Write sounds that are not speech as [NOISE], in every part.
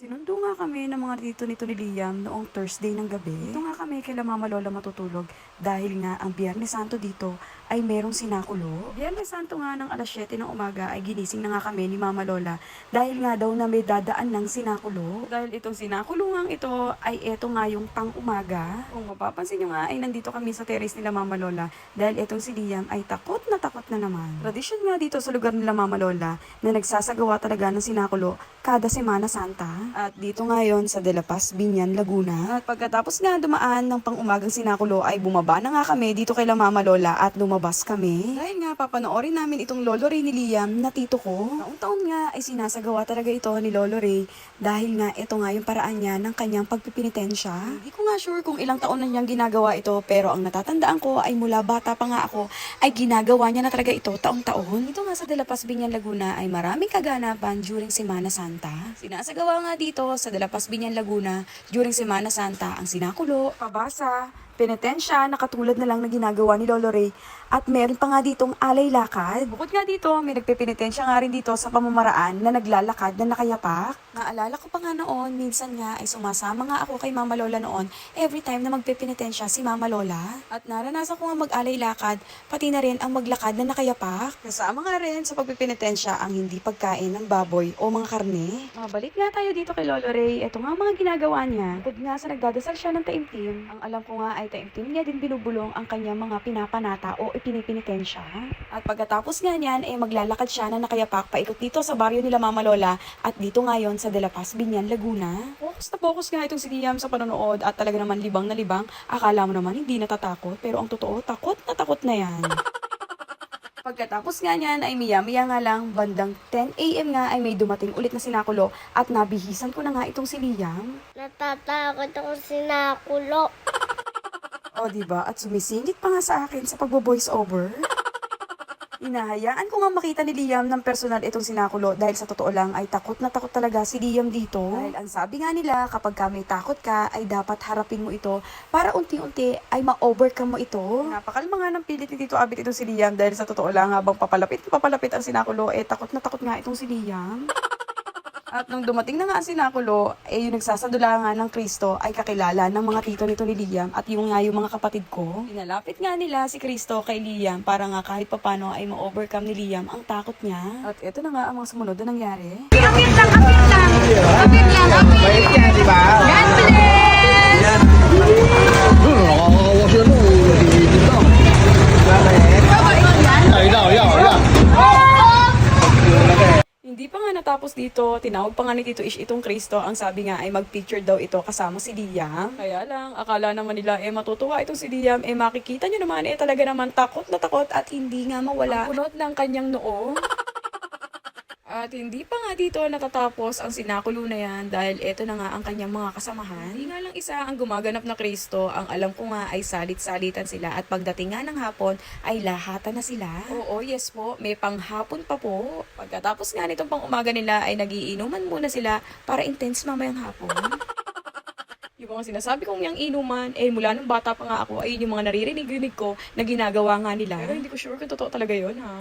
Sinundo nga kami ng mga dito nito ni Liam noong Thursday ng gabi. Dito nga kami kay Mama Lola matutulog dahil nga ang Biyernes Santo dito ay merong sinakulo. Biyernes Santo nga ng alas 7 ng umaga ay ginising na nga kami ni Mama Lola dahil nga daw na may dadaan ng sinakulo. Dahil itong sinakulungang ito ay eto nga yung pang umaga. Kung mapapansin nyo nga ay nandito kami sa terrace nila Mama Lola dahil itong si Liam ay takot na takot na naman. Tradisyon nga dito sa lugar nila Mama Lola na nagsasagawa talaga ng sinakulo kada Semana Santa. At dito ngayon sa De La Paz, Binyan, Laguna. At pagkatapos nga dumaan ng pang-umagang sinakulo ay bumaba na nga kami dito kay La Mama Lola at lumabas kami. Dahil nga papanoorin namin itong Lolo Ray ni Liam na tito ko. Taon-taon nga ay sinasagawa talaga ito ni Lolo Ray dahil nga ito nga yung paraan niya ng kanyang pagpipinitensya. Hindi ko nga sure kung ilang taon na niyang ginagawa ito pero ang natatandaan ko ay mula bata pa nga ako ay ginagawa niya na talaga ito taong-taon. Dito nga sa De La Paz, Binyan, Laguna ay maraming kaganapan during Semana Santa. Sinasagawa nga dito sa De La Paz, Binyan, Laguna during Semana Santa ang sinakulo, pabasa, penitensya na katulad na lang na ginagawa ni Lolo Ray at meron pa nga ditong alay lakad. Bukod nga dito, may nagpipinitensya nga rin dito sa pamamaraan na naglalakad na nakayapak. Naalala ko pa nga noon, minsan nga ay sumasama nga ako kay Mama Lola noon every time na magpipinitensya si Mama Lola. At naranasan ko nga mag-alay lakad, pati na rin ang maglakad na nakayapak. Kasama nga rin sa pagpipinitensya ang hindi pagkain ng baboy o mga karne. Mabalik nga tayo dito kay Lolo Ray. Ito nga ang mga ginagawa niya. Bukod nga sa nagdadasal siya ng taimtim, ang alam ko nga ay taimtim niya din binubulong ang kanyang mga pinapanata o ipinipinitensya. At pagkatapos nga niyan, eh maglalakad siya na nakayapak paikot dito sa baryo nila Mama Lola at dito ngayon sa De La Paz, Binyan, Laguna. Focus na focus nga itong si Liam sa panonood at talaga naman libang na libang. Akala mo naman hindi natatakot pero ang totoo, takot na takot na yan. [LAUGHS] Pagkatapos nga niyan ay miya-miya nga lang, bandang 10 a.m. nga ay may dumating ulit na sinakulo at nabihisan ko na nga itong si Liam. Natatakot ako sinakulo. [LAUGHS] O, di ba? At sumisingit pa nga sa akin sa pagbo-voice over. Inahayaan ko nga makita ni Liam ng personal itong sinakulo dahil sa totoo lang ay takot na takot talaga si Liam dito. Dahil ang sabi nga nila kapag ka may takot ka ay dapat harapin mo ito para unti-unti ay ma-overcome mo ito. Napakalma nga ng pilit ni Tito Abit itong si Liam dahil sa totoo lang habang papalapit papalapit ang sinakulo eh takot na takot nga itong si Liam. [LAUGHS] At nung dumating na nga ang sinakulo, eh yung nagsasadula nga ng Kristo ay kakilala ng mga tito nito ni Liam at yung nga yung mga kapatid ko. Pinalapit nga nila si Kristo kay Liam para nga kahit papano ay ma-overcome ni Liam ang takot niya. At ito na nga ang mga sumunod na nangyari. Kapit lang, kapit lang. Kapit lang, kapit. Yan, di ba? God natapos dito, tinawag pa nga ni Tito Ish itong Kristo. Ang sabi nga ay mag-picture daw ito kasama si Liam. Kaya lang, akala naman nila eh matutuwa itong si Liam. Eh makikita nyo naman eh talaga naman takot na takot at hindi nga mawala. Ang punot ng kanyang noo. [LAUGHS] At hindi pa nga dito natatapos ang sinakulo na yan dahil ito na nga ang kanyang mga kasamahan. Hindi nga lang isa ang gumaganap na Kristo, ang alam ko nga ay salit-salitan sila at pagdating nga ng hapon ay lahatan na sila. Oo, yes po, may panghapon pa po. Pagkatapos nga nitong pang umaga nila ay nagiinuman muna sila para intense mamayang hapon. [LAUGHS] Yung mga sinasabi kong yung inuman, eh mula nung bata pa nga ako, ay yung mga naririnig-rinig ko na ginagawa nga nila. Pero hindi ko sure kung totoo talaga yun, ha?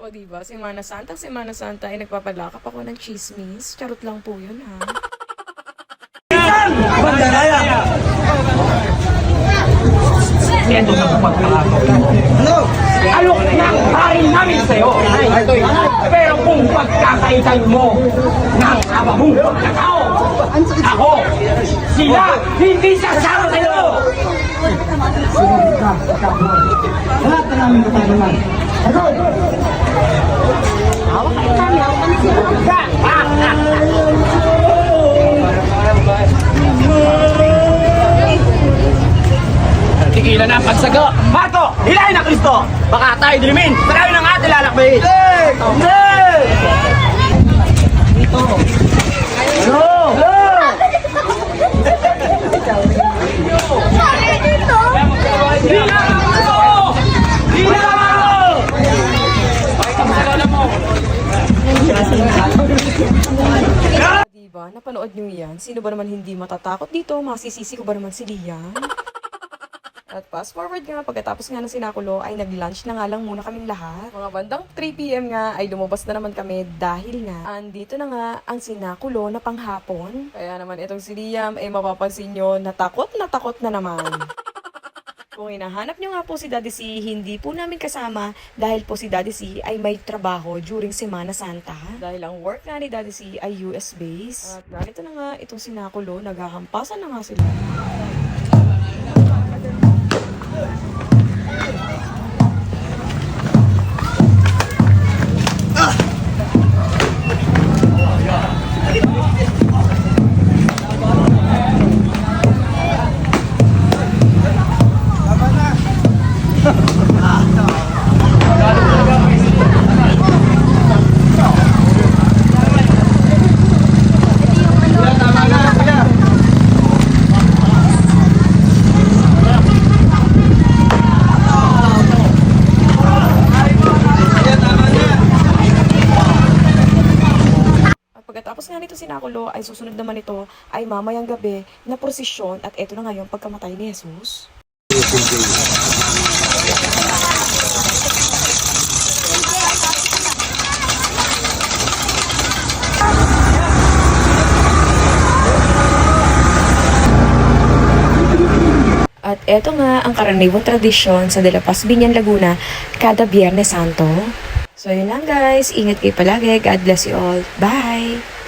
O diba, Semana Santa, Semana Santa ay nagpapalakap ako ng chismis. Charot lang po yun, ha? alok ng parin namin sa'yo. Pero kung pagkakaitan mo ng abahong pagkatao, ako, sila, hindi sasama sa'yo. Lahat na namin katanungan. Sagot! Hawak kayo kami, hawak kami sila. Tigilan na ang pagsago. Mato, hilahin na Kristo. Baka tayo dilimin. Tayo ng ating lalakbayin. Hindi! Dito. Ano? Hilahin mo! Hilahin mo! Diba, napanood nyo yan? Sino ba naman hindi matatakot dito? Masisisi ko ba naman si Liam? At fast forward nga, pagkatapos nga ng sinakulo, ay nag-lunch na nga lang muna kaming lahat. Mga bandang 3pm nga, ay lumabas na naman kami dahil nga, andito na nga ang sinakulo na panghapon. Kaya naman itong si Liam, ay mapapansin nyo, natakot na takot na naman. Kung hinahanap nyo nga po si Daddy C, hindi po namin kasama dahil po si Daddy C ay may trabaho during Semana Santa. Dahil ang work nga ni Daddy C ay US base. At narito na nga itong sinakulo, naghahampasan na nga sila. Sinakulo, ay susunod naman ito ay mamayang gabi na prosesyon at eto na nga yung pagkamatay ni Jesus. At eto nga ang karaniwang tradisyon sa De La Paz, Binyan, Laguna kada Biyernes Santo. So yun lang guys, ingat kayo palagi. God bless you all. Bye!